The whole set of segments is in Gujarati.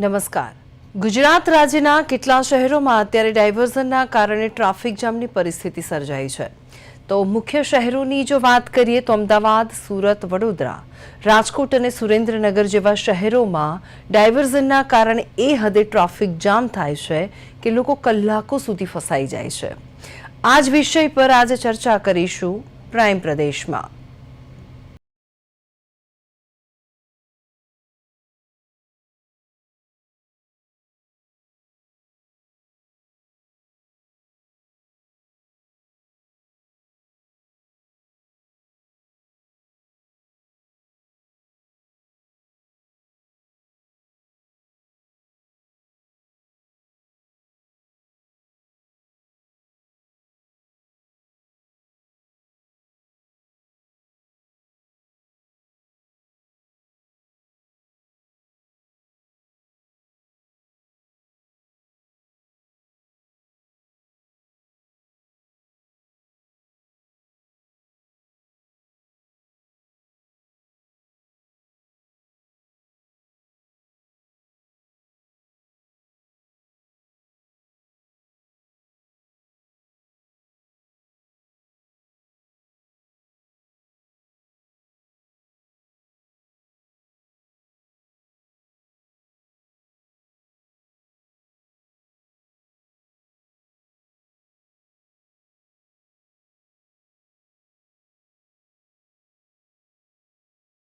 નમસ્કાર. ગુજરાત રાજ્યના કેટલા શહેરોમાં અત્યારે ડાયવર્ઝનના કારણે ટ્રાફિક જામની પરિસ્થિતિ સર્જાઈ છે. તો મુખ્ય શહેરોની જો વાત કરીએ તો અમદાવાદ, સુરત, વડોદરા, રાજકોટ અને સુરેન્દ્રનગર જેવા શહેરોમાં ડાયવર્ઝનના કારણે એ હદે ટ્રાફિક જામ થાય છે કે લોકો કલાકો સુધી ફસાઈ જાય છે. આ જ વિષય પર આજે ચર્ચા કરીશું પ્રાઇમ પ્રદેશમાં.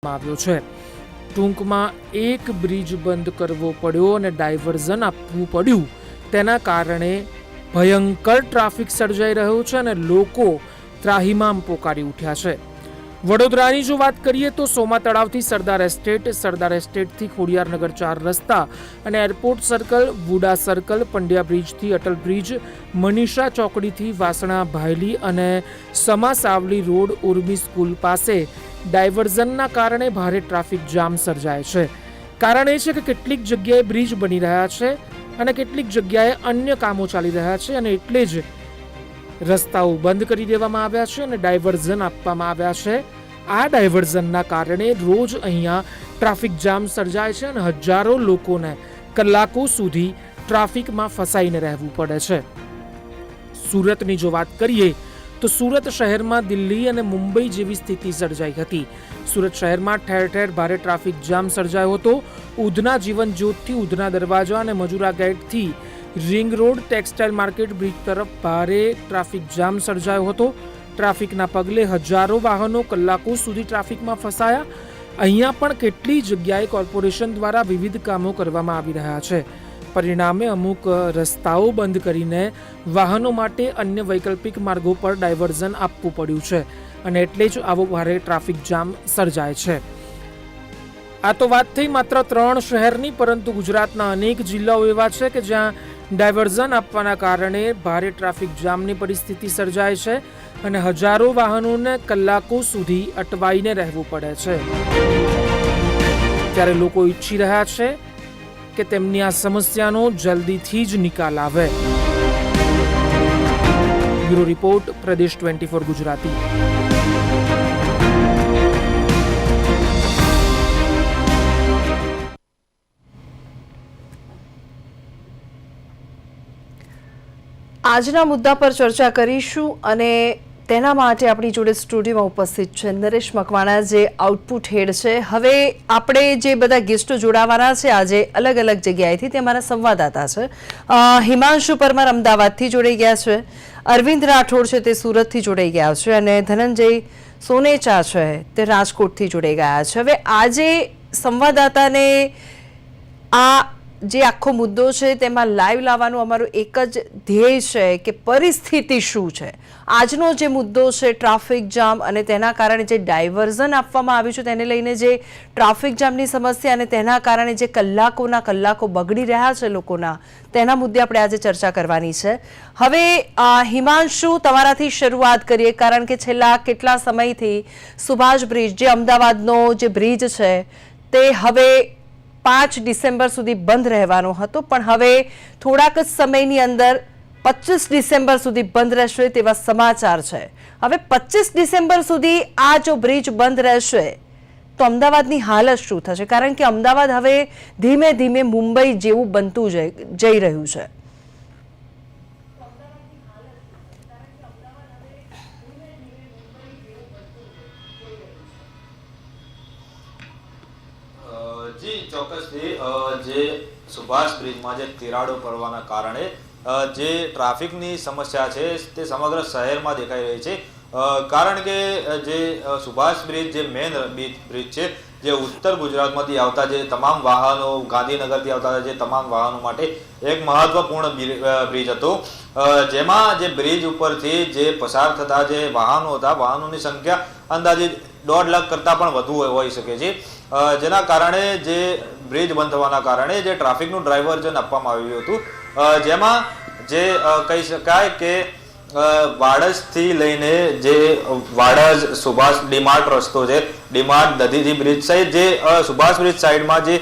આવ્યો છે. ટૂંકમાં એક બ્રિજ બંધ કરવો પડ્યો અને ડાયવર્ઝન આપવું પડ્યું. તેના કારણે ભયંકર ટ્રાફિક સર્જાઈ રહ્યો છે અને લોકો ત્રાહિમામ પોકારી ઉઠ્યા છે. વડોદરાની જો વાત કરીએ તો સોમા તળાવથી સરદાર એસ્ટેટ, સરદાર એસ્ટેટથી ખોડિયારનગર ચાર રસ્તા અને airport circle, VUDA circle, Pandya બ્રિજથી Atal bridge, Manisha ચોકડીથી વાસણા ભાયલી અને સમા સાવલી રોડ ઉર્મી સ્કૂલ પાસે ડાયવર્ઝનના કારણે ભારે ટ્રાફિક જામ સર્જાય છે. કારણ એ છે કે કેટલીક જગ્યાએ બ્રિજ બની રહ્યા છે અને કેટલીક જગ્યાએ અન્ય કામો ચાલી રહ્યા છે અને એટલે જ રસ્તાઓ બંધ કરી દેવામાં આવ્યા છે અને ડાયવર્ઝન આપવામાં આવ્યા છે. આ ડાયવર્ઝનના કારણે રોજ અહીંયા ટ્રાફિક જામ સર્જાય છે અને હજારો લોકોને કલાકો સુધી ટ્રાફિકમાં ફસાઈને રહેવું પડે છે. સુરતની જો વાત કરીએ તો સુરત શહેરમાં દિલ્હી અને મુંબઈ જેવી સ્થિતિ સર્જાઈ હતી. સુરત શહેરમાં ઠેર ઠેર ભારે ટ્રાફિક જામ સર્જાયો હતો. ઉધના જીવન જ્યોતથી ઉધના દરવાજા અને Majura ગેટથી ring road textile market bridge તરફ ભારે ટ્રાફિક જામ સર્જાયો હતો. ટ્રાફિકના પગલે હજારો વાહનો કલાકો સુધી ટ્રાફિકમાં ફસાયા. અહીંયા પણ કેટલી જગ્યાએ કોર્પોરેશન દ્વારા વિવિધ કામો કરવામાં આવી રહ્યા છે. પરિણામે અમુક રસ્તાઓ બંધ કરીને વાહનો માટે અન્ય વૈકલ્પિક માર્ગો પર ડાયવર્ઝન આપવું પડ્યું છે અને એટલે જ આવો ભારે ટ્રાફિક જામ સર્જાય છે. આ તો વાત થઈ માત્ર ત્રણ શહેરની, પરંતુ ગુજરાતના અનેક જિલ્લાઓ એવા છે કે જ્યાં ડાયવર્ઝન આપવાના કારણે ભારે ટ્રાફિક જામની પરિસ્થિતિ સર્જાય છે અને હજારો વાહનોને કલાકો સુધી અટવાઈને રહેવું પડે છે. ત્યારે લોકો ઈચ્છી રહ્યા છે કે તેમની આ સમસ્યાનો જલ્દીથી જ નિકાલ આવે. Bureau report, Pradesh twenty four Gujarati. આજના મુદ્દા પર ચર્ચા કરીશું અને તેના માટે આપણી જોડે સ્ટુડિયોમાં ઉપસ્થિત છે નરેશ મકવાણા, જે આઉટપુટ હેડ છે. હવે આપણે જે બધા ગેસ્ટો જોડાવાના છે, આજે અલગ અલગ જગ્યાએથી તે અમારા સંવાદદાતા છે. હિમાંશુ પરમાર અમદાવાદથી જોડાઈ ગયા છે. અરવિંદ રાઠોડ છે તે સુરતથી જોડાઈ ગયા છે અને ધનંજય સોનેચા છે તે રાજકોટથી જોડાઈ ગયા છે. હવે આજે સંવાદદાતાને આ જે આખો મુદ્દો છે તેમાં લાઈવ લાવવાનું અમારું એક જ ધ્યેય છે કે પરિસ્થિતિ શું છે. આજનો જે મુદ્દો છે ટ્રાફિક જામ અને તેના કારણે જે ડાયવર્ઝન આપવામાં આવ્યું છે તેને લઈને જે ટ્રાફિક જામની સમસ્યા અને તેના કારણે જે કલાકોના કલાકો બગડી રહ્યા છે લોકોના, તેના મુદ્દે આપણે આજે ચર્ચા કરવાની છે. હવે હિમાંશુ, તમારાથી શરૂઆત કરીએ, કારણ કે છેલ્લા કેટલા સમયથી સુભાષ બ્રિજ જે અમદાવાદનો જે બ્રિજ છે, તે હવે પાંચ ડિસેમ્બર સુધી બંધ રહેવાનો હતો, પણ હવે થોડાક જ સમયની અંદર પચીસ ડિસેમ્બર સુધી બંધ રહેશે તેવા સમાચાર છે. હવે પચીસ ડિસેમ્બર સુધી આ જો બ્રિજ બંધ રહેશે, તો અમદાવાદની હાલત શું થશે? કારણ કે અમદાવાદ હવે ધીમે ધીમે મુંબઈ જેવું બનતું જઈ રહ્યું છે અ, જી ચોક્કસથી જે સુભાષ બ્રિજમાં જે તિરાડો પડવાના કારણે જે ટ્રાફિકની સમસ્યા છે, તે સમગ્ર શહેરમાં દેખાઈ રહી છે. કારણ કે જે સુભાષ બ્રિજ જે મેન બ્રિજ છે, જે ઉત્તર ગુજરાતમાંથી આવતા જે તમામ વાહનો, ગાંધીનગરથી આવતા જે તમામ વાહનો માટે એક મહત્વપૂર્ણ બ્રિ- બ્રિજ હતો. જેમાં જે બ્રિજ ઉપરથી જે પસાર થતા જે વાહનો હતા, વાહનોની સંખ્યા અંદાજિત દોઢ લાખ કરતાં પણ વધુ હોઈ શકે છે. જેના કારણે જે બ્રિજ બંધ થવાના કારણે જે ટ્રાફિકનું ડ્રાઇવર્જન આપવામાં આવ્યું હતું. જેમાં જે કહી શકાય કે વાડજથી લઈને જે વાડજ, સુભાષ ડીમાર્ટ રસ્તો છે, ડીમાર્ટ, દધીજી બ્રિજ સહિત જે સુભાષ બ્રિજ સાઈડમાં જે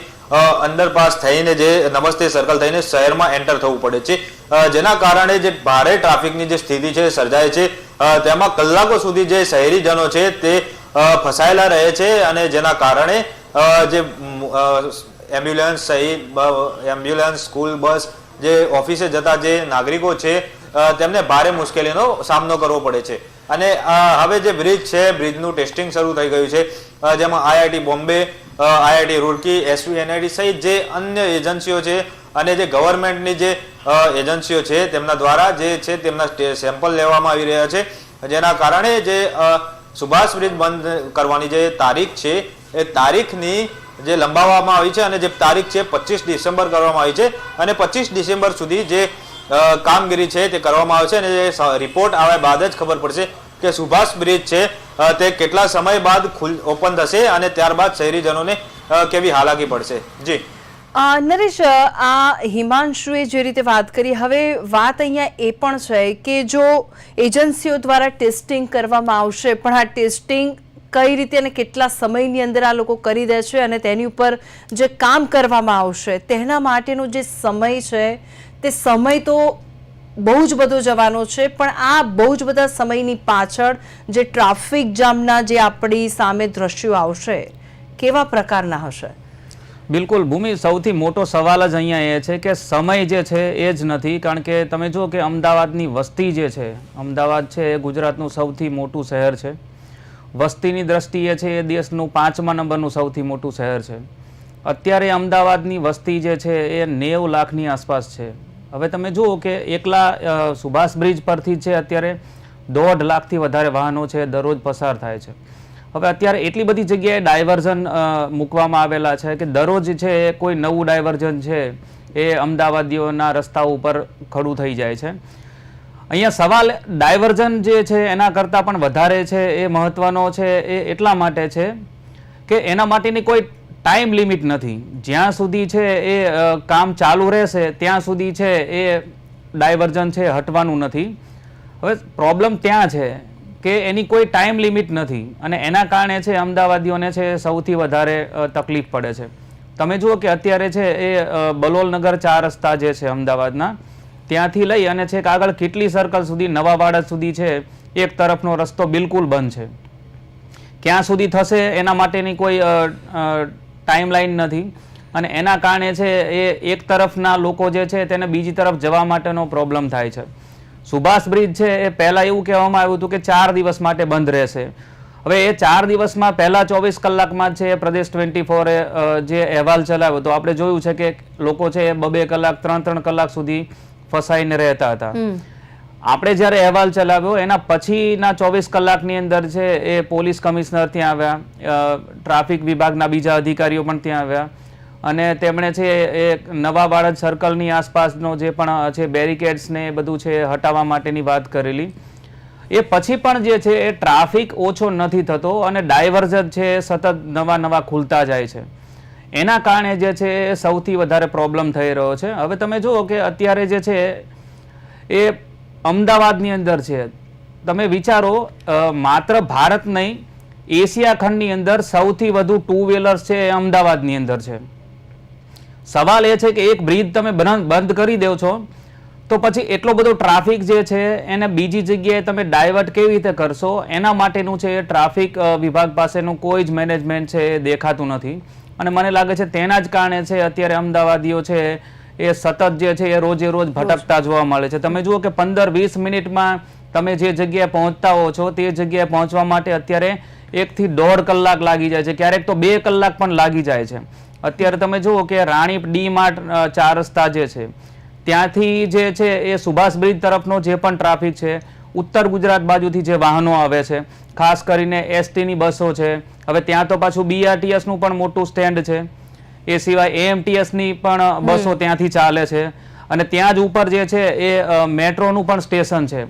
અંડરપાસ થઈને જે નમસ્તે સર્કલ થઈને શહેરમાં એન્ટર થવું પડે છે. જેના કારણે જે ભારે ટ્રાફિકની જે સ્થિતિ છે, સર્જાય છે તેમાં કલાકો સુધી જે શહેરીજનો છે તે ફસાયેલા રહે છે અને જેના કારણે જે એમ્બ્યુલન્સ સહિત એમ્બ્યુલન્સ, સ્કૂલ, બસ, જે ઓફિસે જતા જે નાગરિકો છે તેમને ભારે મુશ્કેલીનો સામનો કરવો પડે છે. અને હવે જે બ્રિજ છે, બ્રિજનું ટેસ્ટિંગ શરૂ થઈ ગયું છે. જેમાં IIT Bombay IIT Roorkee SV NIT સહિત જે અન્ય એજન્સીઓ છે અને જે ગવર્મેન્ટની જે એજન્સીઓ છે, તેમના દ્વારા જે છે, તેમના સેમ્પલ લેવામાં આવી રહ્યા છે. જેના કારણે જે સુભાષ બ્રિજ બંધ કરવાની જે તારીખ છે, એ તારીખની જે લંબાવવામાં આવી છે અને જે તારીખ છે પચીસ ડિસેમ્બર કરવામાં આવી છે અને પચીસ ડિસેમ્બર સુધી જે કામગીરી છે તે કરવામાં આવે છે અને જે રિપોર્ટ આવ્યા બાદ જ ખબર પડશે કે સુભાષ બ્રિજ છે તે કેટલા સમય બાદ ઓપન થશે અને ત્યારબાદ શહેરીજનોને કેવી હાલાકી પડશે. જી. નરેશ આ હિમાંશુએ જે રીતે વાત કરી, હવે વાત અહીંયા એ પણ છે કે જો એજન્સીઓ દ્વારા ટેસ્ટિંગ કરવામાં આવશે, પણ આ ટેસ્ટિંગ કઈ રીતે અને કેટલા સમયની અંદર આ લોકો કરી દે છે અને તેની ઉપર જે કામ કરવામાં આવશે, તેના માટેનો જે સમય છે, તે સમય તો બહુ જ બધો જવાનો છે, પણ આ બહુ જ બધા સમયની પાછળ જે ટ્રાફિક જામના જે આપણી સામે દ્રશ્યો આવશે, કેવા પ્રકારના હશે? બિલકુલ, ભૂમિ, સૌથી મોટો સવાલ જ અહીંયા એ છે કે સમય જે છે એ જ નથી, કારણ કે તમે જુઓ કે અમદાવાદની વસ્તી જે છે, અમદાવાદ છે એ ગુજરાતનું સૌથી મોટું શહેર છે. વસ્તીની દ્રષ્ટિએ છે એ દેશનું પાંચમા નંબરનું સૌથી મોટું શહેર છે. અત્યારે અમદાવાદની વસ્તી જે છે એ નેવ લાખની આસપાસ છે. હવે તમે જુઓ કે એકલા સુભાષ બ્રિજ પરથી છે અત્યારે દોઢ લાખથી વધારે વાહનો છે, દરરોજ પસાર થાય છે. હવે અત્યારે એટલી બધી જગ્યાએ ડાયવર્ઝન મૂકવામાં આવેલા છે કે દરરોજ છે કોઈ નવું ડાયવર્ઝન છે એ અમદાવાદીઓના રસ્તા ઉપર ખડું થઈ જાય છે. અહીંયા સવાલ ડાયવર્ઝન જે છે એના કરતાં પણ વધારે છે, એ મહત્વનો છે, એ એટલા માટે છે કે એના માટેની કોઈ ટાઈમ લિમિટ નથી. જ્યાં સુધી છે એ કામ ચાલુ રહેશે, ત્યાં સુધી છે એ ડાયવર્ઝન છે હટવાનું નથી. હવે પ્રોબ્લેમ ત્યાં છે કે એની કોઈ ટાઈમ લિમિટ નથી. અને એના કારણે છે અમદાવાદીઓને છે સૌથી વધારે તકલીફ પડે છે. તમે જુઓ કે અત્યારે છે એ બલોલનગર ચાર રસ્તા જે છે અમદાવાદના, ત્યાંથી લઈ અને છેક આગળ કેટલી સર્કલ સુધી નવા વાડા સુધી છે એક તરફનો રસ્તો બિલકુલ બંધ છે. ક્યાં સુધી થશે એના માટેની કોઈ ટાઈમલાઈન નથી. અને એના કારણે છે એ એક તરફના લોકો જે છે તેને બીજી તરફ જવા માટેનો પ્રોબ્લેમ થાય છે. સુભાષ બ્રિજ છે એ પહેલાં એવું કહેવામાં આવ્યું હતું કે ચાર દિવસ માટે બંધ રહેશે. હવે એ ચાર દિવસમાં પહેલા ચોવીસ કલાકમાં છે એ પ્રદેશ ટ્વેન્ટી ફોરે જે અહેવાલ ચલાવ્યો તો આપણે જોયું છે કે લોકો છે એ બબે કલાક ત્રણ ત્રણ કલાક સુધી ફસાઈને રહેતા હતા. આપણે જ્યારે અહેવાલ ચલાવ્યો એના પછીના ચોવીસ કલાકની અંદર છે એ પોલીસ કમિશનર ત્યાં આવ્યા ટ્રાફિક વિભાગના બીજા અધિકારીઓ પણ ત્યાં આવ્યા. અને તેમણે છે એ નવા બાળક સર્કલની આસપાસનો જે પણ છે બેરિકેડ્સ ને બધું છે હટાવવા માટેની વાત કરેલી. એ પછી પણ જે છે એ ટ્રાફિક ઓછો નથી થતો અને ડાયવર્ઝન છે સતત નવા નવા ખુલતા જાય છે. એના કારણે જે છે એ સૌથી વધારે પ્રોબ્લેમ થઈ રહ્યો છે. હવે તમે જુઓ કે અત્યારે જે છે એ અમદાવાદની અંદર છે. તમે વિચારો માત્ર ભારત નહીં, એશિયા ખંડની અંદર સૌથી વધુ ટુ વ્હીલર્સ છે એ અમદાવાદની અંદર છે. સવાલ એ છે કે એક બ્રિજ તમે બંધ કરી દો છો તો પછી એટલો બધો ટ્રાફિક જે છે એને બીજી જગ્યાએ તમે ડાયવર્ટ કેવી રીતે કરશો? એના માટેનું છે ટ્રાફિક વિભાગ પાસેનું કોઈ જ મેનેજમેન્ટ છે એ દેખાતું નથી. અને મને લાગે છે તેના જ કારણે છે અત્યારે અમદાવાદીઓ છે એ સતત જે છે એ રોજે રોજ ભટકતા જોવા મળે છે. તમે જુઓ કે પંદર વીસ મિનિટમાં તમે જે જગ્યાએ પહોંચતા હો છો તે જગ્યાએ પહોંચવા માટે અત્યારે એકથી દોઢ કલાક લાગી જાય છે. ક્યારેક તો બે કલાક પણ લાગી જાય છે. અત્યારે તમે જુઓ કે રાણી ડી માર્ટ ચાર રસ્તા જે છે ત્યાંથી જે છે એ સુભાષ બ્રિજ તરફનો જે પણ ટ્રાફિક છે ઉત્તર ગુજરાત બાજુથી જે વાહનો આવે છે ખાસ કરીને એસટીની બસો છે હવે ત્યાં તો પાછું બીઆરટીએસનું નું પણ મોટું સ્ટેન્ડ છે એ સિવાય એએમટીએસની ની પણ બસો ત્યાંથી ચાલે છે અને ત્યાં જ ઉપર જે છે એ મેટ્રોનું પણ સ્ટેશન છે.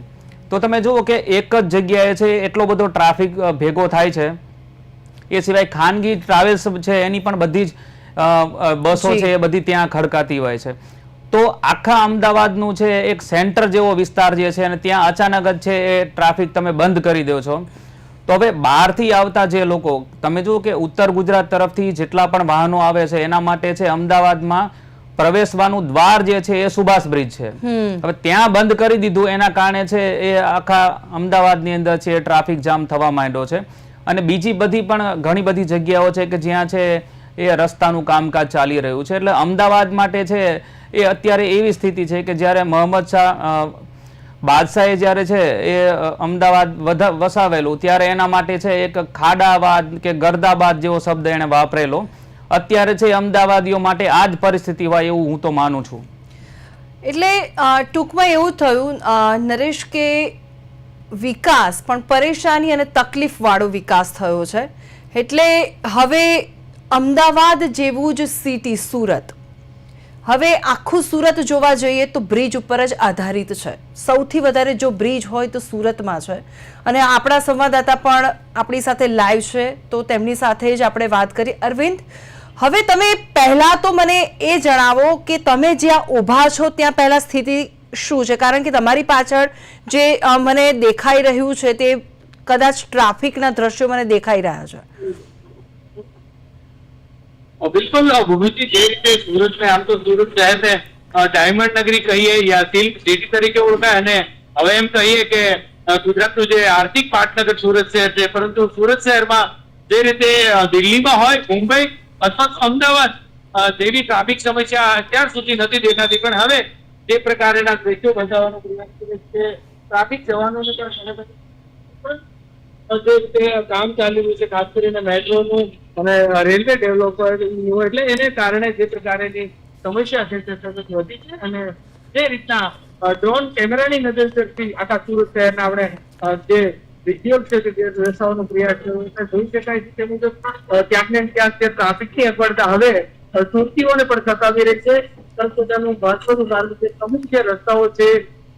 તો તમે જુઓ કે એક જ જગ્યાએ છે એટલો બધો ટ્રાફિક ભેગો થાય છે. એ સિવાય ખાનગી ટ્રાવેલ્સ છે એની પણ બધી જ બસો છે એ બધી ત્યાં ખડકાતી હોય છે. તો આખા અમદાવાદનું છે એક સેન્ટર જેવો વિસ્તાર જે છે અને ત્યાં અચાનક જ છે એ ટ્રાફિક તમે બંધ કરી દો છો. તો હવે બહારથી આવતા જે લોકો તમે જુઓ કે ઉત્તર ગુજરાત તરફથી જેટલા પણ વાહનો આવે છે એના માટે છે અમદાવાદમાં પ્રવેશવાનું દ્વાર જે છે એ સુભાષ બ્રિજ છે. હવે ત્યાં બંધ કરી દીધું એના કારણે છે એ આખા અમદાવાદની અંદર છે એ ટ્રાફિક જામ થવા માંડ્યો છે. અને બીજી બધી પણ ઘણી બધી જગ્યાઓ છે કે જ્યાં છે એ રસ્તાનું કામકાજ ચાલી રહ્યું છે. એટલે અમદાવાદ માટે છે, એ અત્યારે એવી સ્થિતિ છે કે જ્યારે મોહમ્મદ શાહ બાદશાહે જ્યારે છે, એ અમદાવાદ વસાવેલું, ત્યારે એના માટે છે એક ખાડાબાદ કે ગરદાબાદ જેવો શબ્દ એણે વાપરેલો. અત્યારે છે, અમદાવાદીઓ માટે આ જ પરિસ્થિતિ હોય એવું હું તો માનું છું. એટલે ટૂંકમાં એવું થયું નરેશ, કે વિકાસ, પણ પરેશાની અને તકલીફવાળો વિકાસ થયો છે. એટલે હવે અમદાવાદ જેવું જ સિટી સુરત. હવે આખું સુરત જોવા જઈએ તો બ્રિજ ઉપર જ આધારિત છે. સૌથી વધારે જો બ્રિજ હોય તો સુરતમાં છે. અને આપણા સંવાદદાતા પણ આપણી સાથે લાઈવ છે, તો તેમની સાથે જ આપણે વાત કરી. અરવિંદ, હવે તમે પહેલાં તો મને એ જણાવો કે તમે જ્યાં ઊભા છો ત્યાં પહેલાં સ્થિતિ શું છે? કારણ કે તમારી પાછળ જે મને દેખાઈ રહ્યું છે તે કદાચ ટ્રાફિકના દ્રશ્યો મને દેખાઈ રહ્યા છે. બિલકુલ ભૂમિતિ જે રીતે સુરત ને આમ તો સુરત શહેરને અ, ડાયમંડ નગરી કહીએ યા સિલ્ક સિટી તરીકે ઓળખાય અને હવે એમ કહીએ કે ગુજરાતનું જે આર્થિક પાટનગર સુરત શહેર છે પરંતુ સુરત શહેરમાં જે રીતે દિલ્હીમાં હોય મુંબઈ અથવા અમદાવાદ જેવી ટ્રાફિક સમસ્યા અત્યાર સુધી નથી દેખાતી પણ હવે તે પ્રકારના દ્રશ્યો બતાવવાનો પ્રયાસ કરે છે ટ્રાફિક જવાનો પણ જે તે કામ ચાલી રહ્યું છે, ખાસ કરીને મેટ્રોનું અને રેલવે ડેવલપરનું, એટલે એને કારણે જે પ્રકારની સમસ્યા છે, તે સતત વધી છે અને જે રીતના ડ્રોન કેમેરાની નજરથી આખા સુરત શહેરના આપણે જે વીડિયો છે, તે દર્શાવવાનો પ્રયાસ કર્યો જોઈ શકાય છે. તે મુજબ ક્યાંક ને ક્યાંક તે ટ્રાફિકની અગવડતા હવે સુરતીઓને પણ સતાવી રહી છે. સંશોધનનું મહત્વનું કારણ છે અમુક જે રસ્તાઓ છે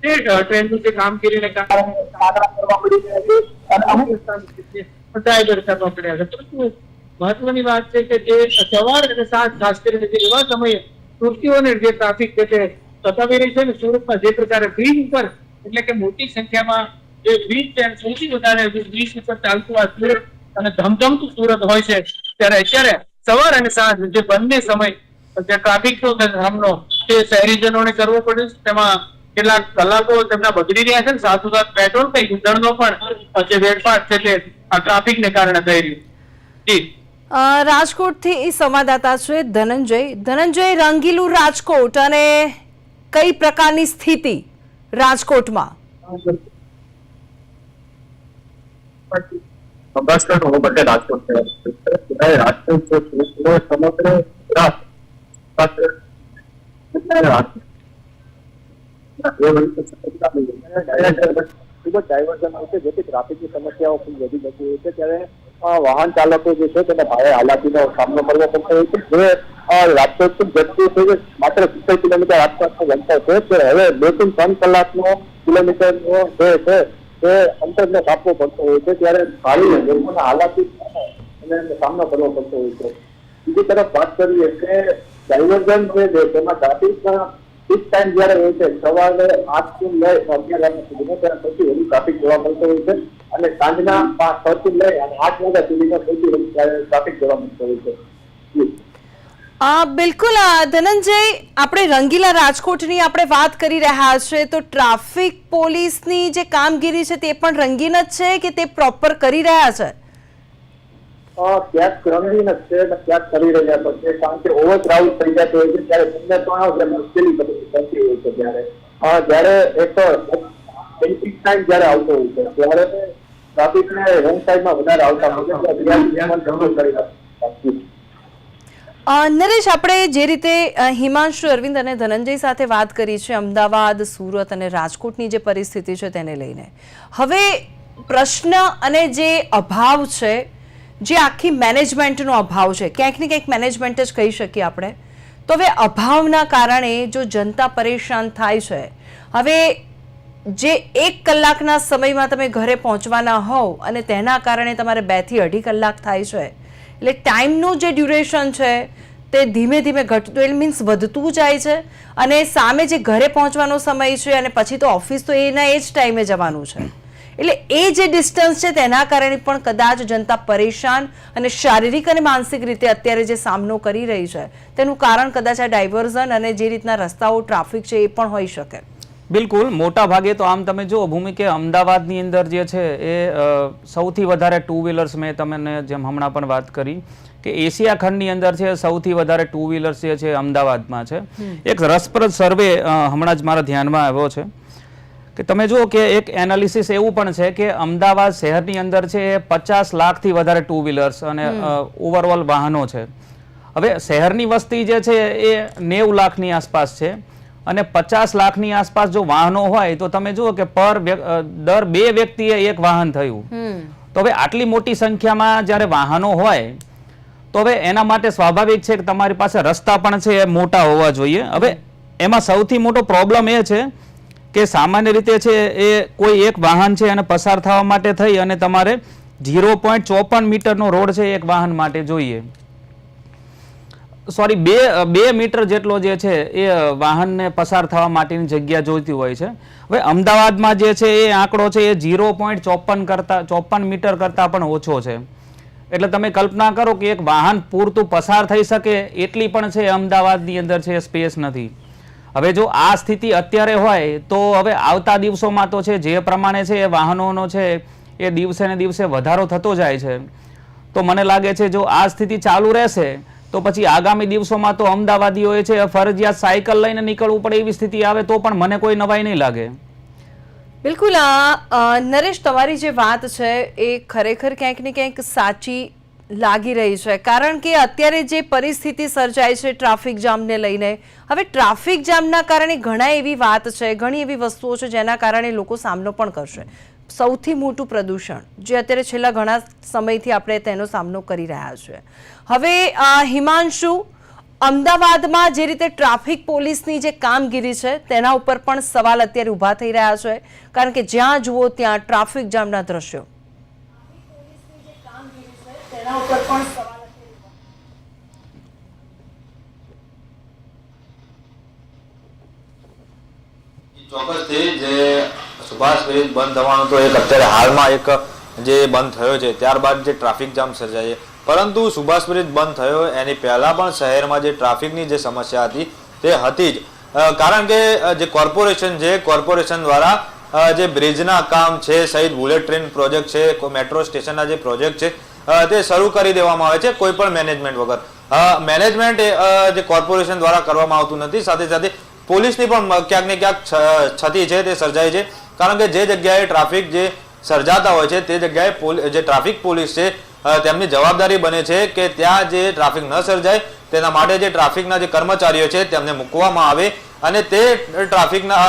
ટ્રેનનું જે કામગીરીને કારણે સારા કરવા મળી રહ્યા છે અને અમુક રસ્તાઓ છે તે ડાયવર્ટ કરવા પડ્યા છે. પરંતુ મહત્વની વાત છે કે જે સવાર અને સાંજ ખાસ કરીને જે એવા સમયે સુરતીઓને જે ટ્રાફિક છે તે સતાવી રહી છે ને સુરતમાં જે પ્રકારે બ્રિજ ઉપર એટલે કે મોટી સંખ્યામાં જે બ્રિજ છે સૌથી વધારે બ્રિજ ઉપર ચાલતું આ સુરત અને ધમધમતું સુરત હોય છે ત્યારે અત્યારે સવાર અને સાંજ જે બંને સમય જે ટ્રાફિકનો સામનો તે શહેરીજનોને કરવો પડે છે તેમાં કેટલાક કલાકો તેમના બગડી રહ્યા છે ને સાથોસાથ પેટ્રોલ કે ઇંધણનો પણ જે વેડફાટ છે તે આ ટ્રાફિકને કારણે થઈ રહ્યું. જી. અ, રાજકોટથી એ સંવાદદાતા છે ધનંજય. ધનંજય રંગીલું રાજકોટ અને કઈ પ્રકારની સ્થિતિ રાજકોટમાં? રાજકોટ છે. રાજકોટ છે. સમગ્ર રાત માત્ર રાત. એ વળી સતત ખૂબ છે જેથી ટ્રાફિકની સમસ્યાઓ ખૂબ વધી જતી હોય છે ત્યારે વાહન ચાલકો જે છે તેને ભારે હાલાકીનો સામનો કરવો પડતો હોય છે માત્ર સિત્તેર કિલોમીટર આસપાસનો અંતર છે હવે બેથી ત્રણ કલાકનો કિલોમીટરનો જે છે તે અંતરને કાપવો પડતો હોય છે ત્યારે ભારે હાલાકી અને સામનો કરવો પડતો હોય છે બીજી તરફ વાત કરીએ કે ડાયવર્ઝન છે તેમાં ટ્રાફિકના પીક ટાઈમ જયારે હોય છે, સવારે આઠ લઈ અગિયાર વાગ્યા સુધીનો ત્યારે સૌથી વધુ ટ્રાફિક જોવા મળતો હોય છે અને સાંજના પાંચ છ થી લઈ અને આઠ વાગ્યા સુધીનો સૌથી વધુ ટ્રાફિક જોવા મળતો હોય છે. બિલકુલ ધનંજય, આપણે રંગીલા રાજકોટની આપણે વાત કરી રહ્યા છે, તો ટ્રાફિક પોલીસની જે કામગીરી છે તે પણ રંગીન જ છે કે તે પ્રોપર કરી રહ્યા છે? ક્યાંક જ છે અને ક્યાંક કરી રહ્યા છે, કારણ કે ઓવર ક્રાઉડ થઈ જતો હોય છે ત્યારે તમને પણ આવે મુશ્કેલી બધી થતી હોય છે ત્યારે. જ્યારે એક બેઝિક ટાઈમ જ્યારે આવતો હોય છે, ત્યારે ટ્રાફિકને રોંગ સાઈડમાં વધારે આવતા હોય છે નરેશ, આપણે જે રીતે હિમાંશુ, અરવિંદ અને ધનંજય સાથે વાત કરી છે, અમદાવાદ, સુરત અને રાજકોટની જે પરિસ્થિતિ છે તેને લઈને. હવે પ્રશ્ન અને જે અભાવ છે જે આખી મેનેજમેન્ટનો અભાવ છે. ક્યાંક ને ક્યાંક મેનેજમેન્ટ જ કહી શકીએ આપણે. તો હવે અભાવના કારણે જો જનતા પરેશાન થાય છે, હવે જે એક કલાકના સમયમાં તમે ઘરે પહોંચવાના હોવ અને તેના કારણે તમારે બેથી અઢી કલાક થાય છે, એટલે ટાઈમનું જે ડ્યુરેશન છે તે ધીમે ધીમે ઘટતું, એટલે મીન્સ વધતું જાય છે અને સામે જે ઘરે પહોંચવાનો સમય છે અને પછી તો ઓફિસ તો એના એ જ ટાઈમે જવાનું છે. એટલે એ જે ડિસ્ટન્સ છે તેના કારણે પણ કદાચ જનતા પરેશાન અને શારીરિક અને માનસિક રીતે અત્યારે જે સામનો કરી રહી છે તેનું કારણ કદાચ આ ડાયવર્ઝન અને જે રીતના રસ્તાઓ ટ્રાફિક છે એ પણ હોઈ શકે. બિલકુલ. મોટા ભાગે તો આમ તમે જુઓ ભૂમિ કે અમદાવાદની અંદર જે છે એ સૌથી વધારે ટુ વ્હીલર્સ મેં તમને જેમ હમણાં પણ વાત કરી કે એશિયા ખંડની અંદર છે સૌથી વધારે ટુ વ્હીલર્સ જે છે અમદાવાદમાં છે. એક રસપ્રદ સર્વે હમણાં જ મારા ધ્યાનમાં આવ્યો છે. કે તમે જુઓ કે એક એનાલિસિસ એવું પણ છે કે અમદાવાદ શહેરની અંદર છે એ પચાસ લાખથી વધારે ટુ વ્હીલર્સ અને ઓવરઓલ વાહનો છે. હવે શહેરની વસ્તી જે છે એ નેવું લાખની આસપાસ છે અને પચાસ લાખની આસપાસ જો વાહનો હોય તો તમે જુઓ કે પર દર બે વ્યક્તિએ એક વાહન થયું. તો હવે આટલી મોટી સંખ્યામાં જ્યારે વાહનો હોય તો હવે એના માટે સ્વાભાવિક છે કે તમારી પાસે રસ્તા પણ છે એ મોટા હોવા જોઈએ. હવે એમાં સૌથી મોટો પ્રોબ્લેમ એ છે કે સામાન્ય રીતે છે એ કોઈ એક વાહન છે અને પસાર થવા માટે થઈ અને તમારે ઝીરો પોઈન્ટ ચોપન મીટરનો રોડ છે એક વાહન માટે જોઈએ. સોરી બે બે મીટર જેટલો જે છે એ વાહનને પસાર થવા માટેની જગ્યા જોઈતી હોય છે. હવે અમદાવાદમાં જે છે એ આંકડો છે એ ઝીરો પોઈન્ટ ચોપન કરતા, ચોપન મીટર કરતાં પણ ઓછો છે. એટલે તમે કલ્પના કરો કે એક વાહન પૂરતું પસાર થઈ શકે એટલી પણ છે અમદાવાદની અંદર છે સ્પેસ નથી. હવે જો આ સ્થિતિ અત્યારે હોય, તો હવે આવતા દિવસોમાં તો છે, જે પ્રમાણે છે, એ વાહનોનો છે, એ દિવસે ને દિવસે વધારો થતો જાય છે. તો મને લાગે છે, જો આ સ્થિતિ ચાલુ રહેશે, તો પછી આગામી દિવસોમાં તો અમદાવાદીઓએ છે, ફરજિયાત સાયકલ લઈને નીકળવું પડે એવી સ્થિતિ આવે, તો પણ મને કોઈ નવાઈ નહીં લાગે. બિલકુલ નરેશ, તમારી જે વાત છે, એ ખરેખર ક્યાંક ને ક્યાંક સાચી લાગી રહી છે. કારણ કે અત્યારે જે પરિસ્થિતિ સર્જાય છે ટ્રાફિક જામને લઈને, હવે ટ્રાફિક જામના કારણે ઘણા એવી વાત છે, ઘણી એવી વસ્તુઓ છે જેના કારણે લોકો સામનો પણ કરશે. સૌથી મોટું પ્રદૂષણ, જે અત્યારે છેલ્લા ઘણા સમયથી આપણે તેનો સામનો કરી રહ્યા છે. હવે હિમાંશુ, અમદાવાદમાં જે રીતે ટ્રાફિક પોલીસની જે કામગીરી છે, તેના ઉપર પણ સવાલ અત્યારે ઊભા થઈ રહ્યા છે. કારણ કે જ્યાં જુઓ ત્યાં ટ્રાફિક જામના દ્રશ્યો. ચોક્કસથી જે સુભાષ બંધ થવાનો તો એક અત્યારે હાલમાં એક જે બંધ થયો છે, ત્યારબાદ જે ટ્રાફિક જામ સર્જાય છે. પરંતુ સુભાષ બંધ થયો, એની પહેલા પણ શહેરમાં જે ટ્રાફિકની જે સમસ્યા હતી તે હતી જ. કારણ કે જે કોર્પોરેશન છે, કોર્પોરેશન દ્વારા જે બ્રિજના કામ છે, સહિત બુલેટ ટ્રેન પ્રોજેક્ટ છે મેટ્રો સ્ટેશનના જે પ્રોજેક્ટ છે તે શરૂ કરી દેવામાં આવે છે કોઈ પણ મેનેજમેન્ટ વગર મેનેજમેન્ટ જે કોર્પોરેશન દ્વારા કરવામાં આવતું નથી, સાથે સાથે પોલીસની પણ ક્યાંક ને ક્યાંક છતી છે, તે સર્જાય છે. કારણ કે જે જગ્યાએ ટ્રાફિક જે સર્જાતા હોય છે, તે જગ્યાએ જે ટ્રાફિક પોલીસ છે તેમની જવાબદારી બને છે કે ત્યાં જે ટ્રાફિક ન સર્જાય, તેના માટે જે ટ્રાફિકના જે કર્મચારીઓ છે, તેમને મૂકવામાં આવે. અને તે ટ્રાફિકના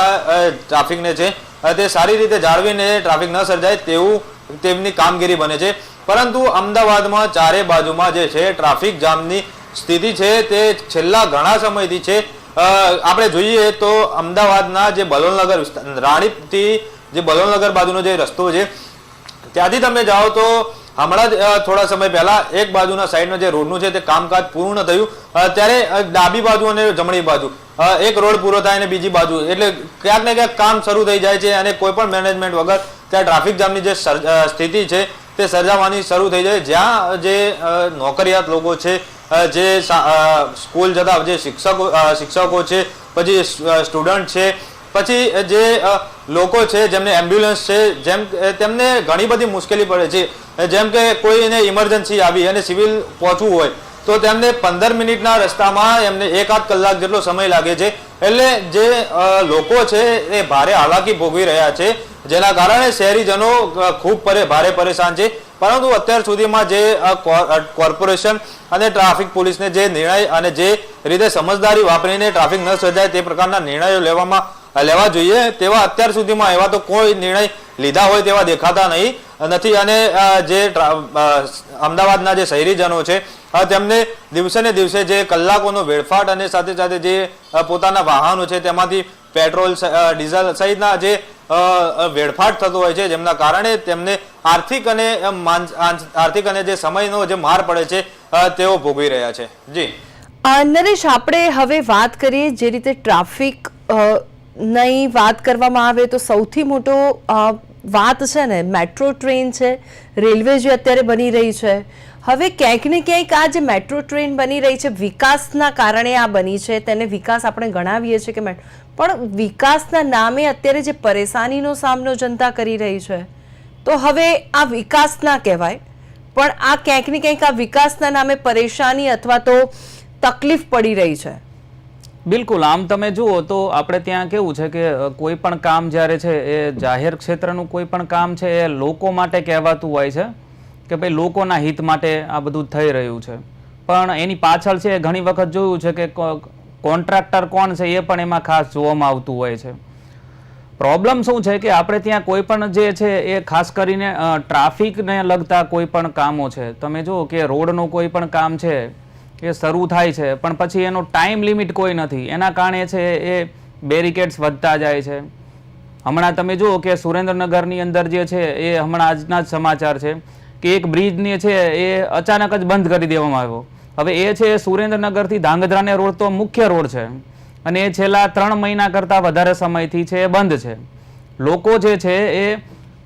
ટ્રાફિકને છે તે સારી રીતે જાળવીને ટ્રાફિક ન સર્જાય તેવું તેમની કામગીરી બને છે. પરંતુ અમદાવાદમાં ચારે બાજુમાં જે છે, ટ્રાફિક જામની સ્થિતિ છે તે છેલ્લા ઘણા સમયથી છે. આપણે જોઈએ તો અમદાવાદના જે બલોલનગર વિસ્તાર રાણીપથી જે બલોલનગર બાજુનો જે રસ્તો છે, ત્યાંથી તમે જાઓ તો હમણાં જ થોડા સમય પહેલા એક બાજુના સાઈડનો જે રોડનું છે તે કામકાજ પૂર્ણ થયું. ત્યારે ડાબી બાજુ અને જમણી બાજુ. એક રોડ પૂરો થાય અને બીજી બાજુ. એટલે ક્યાંક ને ક્યાંક કામ શરૂ થઈ જાય છે અને કોઈ પણ મેનેજમેન્ટ વગર ત્યાં ટ્રાફિક જામની જે સ્થિતિ છે તે સર્જાવાની શરૂ થઈ જાય. જ્યાં જે નોકરિયાત લોકો છે જે સ્કૂલ જતા જે શિક્ષકો શિક્ષકો છે, પછી સ્ટુડન્ટ છે પછી જે લોકો છે, જેમને એમ્બ્યુલન્સ છે, જેમ તેમને ઘણી બધી મુશ્કેલી પડે છે. જેમ કે કોઈને ઇમરજન્સી આવી અને સિવિલ પહોંચવું હોય, તો તેમને પંદર મિનિટના રસ્તામાં એમને એક આધ કલાક જેટલો સમય લાગે છે. એટલે જે લોકો છે, એ ભારે હાલાકી ભોગવી રહ્યા છે. જેના કારણે શહેરીજનો ખૂબ ભારે પરેશાન છે. પરંતુ અત્યાર સુધીમાં જે કોર્પોરેશન અને ટ્રાફિક પોલીસને જે નિર્ણય અને જે રીતે સમજદારી વાપરીને ટ્રાફિક ન સર્જાય તે પ્રકારના નિર્ણયો લેવામાં લેવા જોઈએ તેવા અત્યાર સુધીમાં એવા તો કોઈ નિર્ણય લીધા હોય તેવા દેખાતા નહીં. નથી અને જે અમદાવાદના જે શહેરીજનો છે તેમને દિવસે ને દિવસે જે કલાકોનો વેડફાટ અને સાથે સાથે જે પોતાના વાહનો છે તેમાંથી પેટ્રોલ ડીઝલ સહિતના જે વેડફાટ થતો હોય છે જેમના કારણે તેમને આર્થિક અને આર્થિક અને જે સમયનો જે માર પડે છે તેઓ ભોગવી રહ્યા છે. જી. નરેશ, આપણે હવે વાત કરીએ જે રીતે ટ્રાફિક અ, ની વાત કરવામાં આવે તો સૌથી મોટો વાત છે ને મેટ્રો ટ્રેન છે રેલવે જે અત્યારે બની રહી છે. હવે ક્યાંક ને ક્યાંક આ જે મેટ્રો ટ્રેન બની રહી છે વિકાસના કારણે આ બની છે તેને વિકાસ આપણે ગણાવીએ છીએ કે મેટ્રો પણ વિકાસના નામે અત્યારે જે પરેશાનીનો સામનો જનતા કરી રહી છે તો હવે આ વિકાસ ના કહેવાય. પણ આ ક્યાંક ને ક્યાંક આ વિકાસના નામે પરેશાની અથવા તો તકલીફ પડી રહી છે. બિલકુલ. આમ તમે જુઓ તો આપણે ત્યાં કેવું છે કે કોઈ પણ કામ જ્યારે છે એ જાહેર ક્ષેત્રનું કોઈ પણ કામ છે એ લોકો માટે કહેવાતું હોય છે કે ભાઈ લોકોના હિત માટે આ બધું થઈ રહ્યું છે. પણ એની પાછળ છે ઘણી વખત જોયું છે કો- કોન્ટ્રાક્ટર કોણ છે એ પણ એમાં ખાસ જોવામાં આવતું હોય છે. પ્રોબ્લેમ શું છે કે આપણે ત્યાં કોઈ પણ જે છે એ ખાસ કરીને ટ્રાફિકને લગતા કોઈ પણ કામો છે. તમે જુઓ કે રોડનું કોઈ પણ કામ છે એ શરૂ થાય છે, પણ પછી એનો ટાઈમ લિમિટ કોઈ નથી. એના કારણે છે એ બેરિકેડ્સ વધતા જાય છે. હમણાં તમે જુઓ કે સુરેન્દ્રનગરની અંદર જે છે એ હમણાં આજના જ સમાચાર છે કે એક બ્રિજને છે એ અચાનક જ બંધ કરી દેવામાં આવ્યો. હવે એ છે સુરેન્દ્રનગરથી ધાંગધ્રાને રોડ તો મુખ્ય રોડ છે અને એ છેલ્લા ત્રણ મહિના કરતાં વધારે સમયથી છે એ બંધ છે. લોકો જે છે એ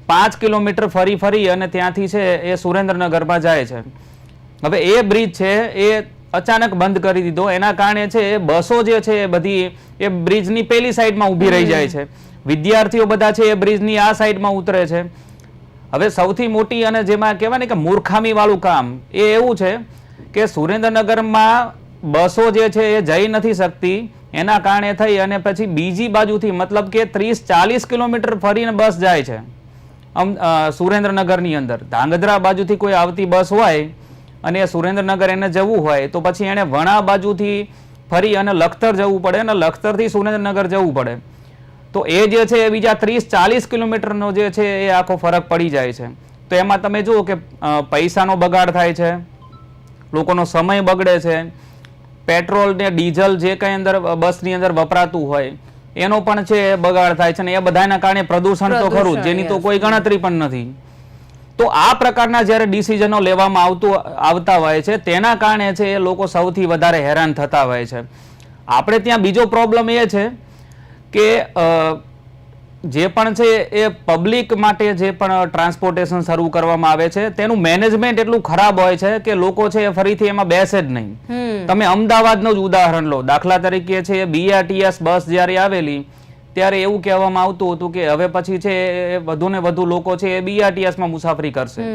પાંચ કિલોમીટર ફરી ફરી અને ત્યાંથી છે એ સુરેન્દ્રનગરમાં જાય છે. હવે એ બ્રિજ છે એ અચાનક બંધ કરી દીધો. એના કારણે છે, બસો જે છે, એ બધી એ બ્રિજની પેલી સાઈડમાં ઊભી રહી જાય છે. વિદ્યાર્થીઓ બધા છે, એ બ્રિજની આ સાઈડમાં ઉતરે છે. હવે સૌથી મોટી અને જેમાં કહેવાય ને કે મૂર્ખામી વાળું કામ, એ એવું છે કે સુરેન્દ્રનગરમાં બસો જે છે, એ જઈ નથી શકતી. એના કારણે થઈ અને પછી બીજી બાજુથી મતલબ કે ત્રીસ, ચાલીસ કિલોમીટર ફરીને બસ જાય છે. અમ સુરેન્દ્રનગરની અંદર. ધાંગધ્રા બાજુથી કોઈ આવતી બસ હોય અને સુરેન્દ્રનગર એને જવું હોય તો પછી એને વણા બાજુથી ફરી અને લખતર જવું પડે અને લખતરથી સુરેન્દ્રનગર જવું પડે. તો એ જે છે એ બીજા ત્રીસ ચાલીસ કિલોમીટરનો જે છે એ આખો ફરક પડી જાય છે. તો એમાં તમે જુઓ કે પૈસાનો બગાડ થાય છે લોકોનો સમય બગડે છે પેટ્રોલ ને ડીઝલ જે કંઈ અંદર બસની અંદર વપરાતું હોય એનો પણ છે બગાડ થાય છે ને એ બધાના કારણે પ્રદૂષણ તો ખરું જેની તો કોઈ ગણતરી પણ નથી. તો આ પ્રકારના જ્યારે ડિસિઝનો લેવામાં આવતું આવતા હોય છે તેના કારણે છે એ લોકો સૌથી વધારે હેરાન થતા હોય છે. આપણે ત્યાં બીજો પ્રોબ્લેમ એ છે કે જે પણ છે એ પબ્લિક માટે જે પણ ટ્રાન્સપોર્ટેશન શરૂ કરવામાં આવે છે તેનું મેનેજમેન્ટ એટલું ખરાબ હોય છે કે લોકો છે એ ફરીથી એમાં બેસે જ નહીં. તમે અમદાવાદનું જ ઉદાહરણ લો. દાખલા તરીકે છે બીઆરટીએસ બસ જ્યારે આવેલી ત્યારે એવું કહેવામાં આવતું હતું કે હવે પછી છે વધુ ને વધુ લોકો છે એ બીઆરટીએસમાં મુસાફરી કરશે.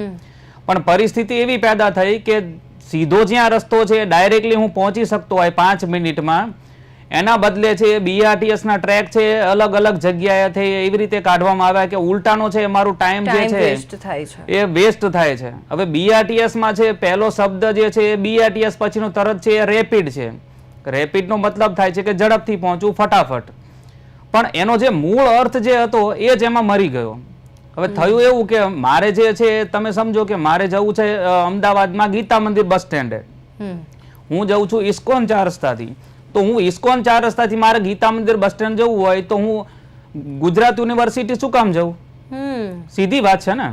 પણ પરિસ્થિતિ એવી પેદા થઈ કે સીધો જ્યાં રસ્તો છે ડાયરેક્ટલી હું પહોંચી શકતો હોય પાંચ મિનિટમાં એના બદલે છે બીઆરટીએસના ટ્રેક છે અલગ અલગ જગ્યાએથી એવી રીતે કાઢવામાં આવ્યા કે ઉલટાનો છે મારું ટાઈમ જે છે વેસ્ટ થાય છે. એ વેસ્ટ થાય છે. હવે બીઆરટીએસમાં છે પહેલો શબ્દ જે છે એ બીઆરટીએસ પછીનો તરત છે એ રેપિડ છે. રેપિડ નો મતલબ થાય છે કે ઝડપથી પહોંચવું ફટાફટ. પણ એનો જે મૂળ અર્થ જે હતો એ જ એમાં મરી ગયો. હવે થયું એવું કે મારે જે છે તમે સમજો કે મારે જવું છે અમદાવાદમાં ગીતા મંદિર બસ સ્ટેન્ડે. હું જઉં છું ઇસ્કોન ચાર રસ્તાથી. તો હું ઇસ્કોન ચાર રસ્તાથી મારે ગીતા મંદિર બસ સ્ટેન્ડ જવું હોય તો હું ગુજરાત યુનિવર્સિટી શું કામ જવું સીધી વાત છે ને?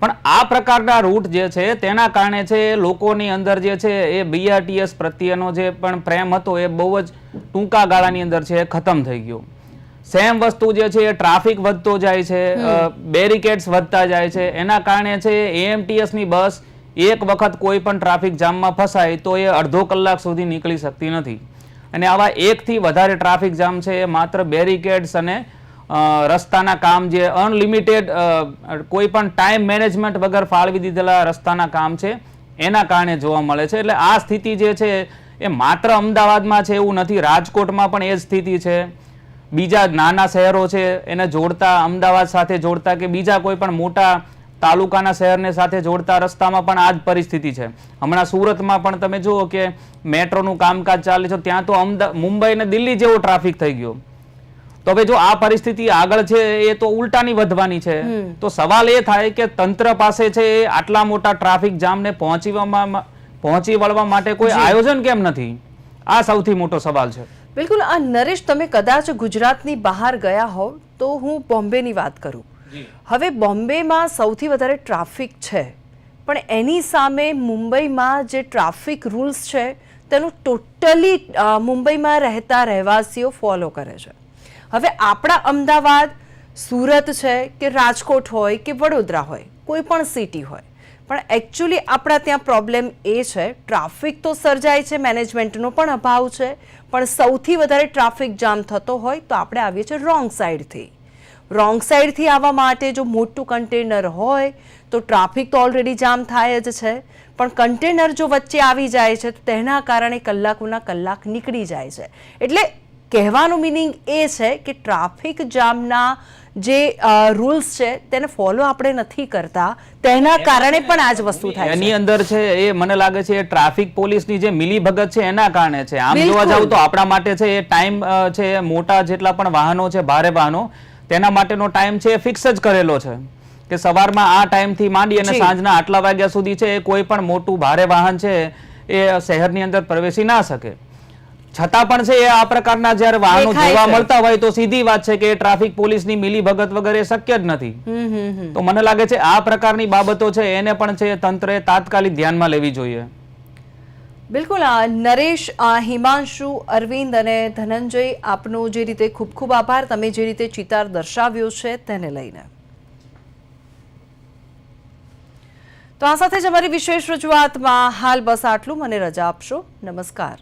પણ આ પ્રકારના રૂટ જે છે તેના કારણે છે લોકોની અંદર જે છે એ બીઆરટીએસ પ્રત્યેનો જે પણ પ્રેમ હતો એ બહુ જ ટૂંકા ગાળાની અંદર છે ખતમ થઈ ગયો. સેમ વસ્તુ જે છે એ ટ્રાફિક વધતો જાય છે બેરિકેડ્સ વધતા જાય છે. એના કારણે છે એએમટીએસની બસ એક વખત કોઈ પણ ટ્રાફિક જામમાં ફસાય તો એ અડધો કલાક સુધી નીકળી શકતી નથી. અને આવા એકથી વધારે ટ્રાફિક જામ છે એ માત્ર બેરિકેડ્સ અને રસ્તાના કામ જે અનલિમિટેડ કોઈ પણ ટાઈમ મેનેજમેન્ટ વગર ફાળવી દીધેલા રસ્તાના કામ છે એના કારણે જોવા મળે છે. એટલે આ સ્થિતિ જે છે એ માત્ર અમદાવાદમાં છે એવું નથી રાજકોટમાં પણ એ જ સ્થિતિ છે. બીજા નાના શહેરો છે એને જોડતા અમદાવાદ સાથે જોડતા કે બીજા કોઈ પણ મોટા તાલુકાના શહેરને સાથે જોડતા રસ્તામાં પણ આ જ પરિસ્થિતિ છે. હમણાં સુરતમાં પણ તમે જુઓ કે મેટ્રોનું કામકાજ ચાલે છે ત્યાં તો અમદાવાદ મુંબઈ અને દિલ્હી જેવો ટ્રાફિક થઈ ગયો. તો હવે જો આ પરિસ્થિતિ આગળ છે એ તો ઉલટાની વધવાની છે. તો સવાલ એ થાય કે તંત્ર પાસે છે એ આટલા મોટા ટ્રાફિક જામને પહોંચી વળવા માટે કોઈ આયોજન કેમ નથી? આ સૌથી મોટો સવાલ છે. બિલકુલ આ નરેશ તમે કદાચ ગુજરાતની બહાર ગયા હોવ તો હું બોમ્બેની વાત કરું. હવે બોમ્બેમાં સૌથી વધારે ટ્રાફિક છે પણ એની સામે મુંબઈમાં જે ટ્રાફિક રૂલ્સ છે તેનું ટોટલી મુંબઈમાં રહેતા રહેવાસીઓ ફોલો કરે છે. હવે આપણા અમદાવાદ સુરત છે કે રાજકોટ હોય કે વડોદરા હોય કોઈ પણ સિટી હોય પણ એકચ્યુઅલી આપણા ત્યાં પ્રોબ્લેમ એ છે ટ્રાફિક તો સર્જાય છે મેનેજમેન્ટનો પણ અભાવ છે, પણ સૌથી વધારે ટ્રાફિક જામ થતો હોય તો આપણે આવીએ છીએ રોંગ સાઈડથી રોંગ સાઈડથી આવવા માટે જો મોટું કન્ટેનર હોય, તો ટ્રાફિક તો ઓલરેડી જામ થાય જ છે, પણ કન્ટેનર જો વચ્ચે આવી જાય છે, તો તેના કારણે કલાકોના કલાક નીકળી જાય છે. એટલે કહેવાનું મિનિંગ એ છે કે ટ્રાફિક જામના જે રૂલ્સ છે તેને ફોલો આપણે નથી કરતા. તેના કારણે પણ આ જ વસ્તુ થાય એની અંદર છે એ મને લાગે છે એ ટ્રાફિક પોલીસની જે મિલીભગત છે એના કારણે છે. આમ જોવા જાવ તો આપણા માટે છે એ ટાઈમ છે મોટા જેટલા પણ વાહનો છે ભારે વાહનો તેના માટેનો ટાઈમ છે એ ફિક્સ જ કરેલો છે. કે સવારમાં આ ટાઈમથી માંડી અને સાંજના આટલા વાગ્યા સુધી છે એ કોઈ પણ મોટું ભારે વાહન છે એ શહેરની અંદર પ્રવેશી ના શકે. છતાં પણ છે એ આ પ્રકારના જ્યારે વાહનો જોવા મળતા હોય તો સીધી વાત છે કે ટ્રાફિક પોલીસની મિલીભગત વગર શક્ય જ નથી. તો મને લાગે છે આ પ્રકારની બાબતો છે એને પણ છે તંત્રએ તાત્કાલિક ધ્યાનમાં લેવી જોઈએ. બિલકુલ આ નરેશ હિમાંશુ અરવિંદ અને ધનંજય આપનો જે રીતે ખૂબ ખૂબ આભાર તમે જે રીતે ચિતાર દર્શાવ્યો છે તેને લઈને. તો આ સાથે જ અમારી વિશેષ રજૂઆતમાં હાલ બસ આટલું. મને રજા આપશો. નમસ્કાર.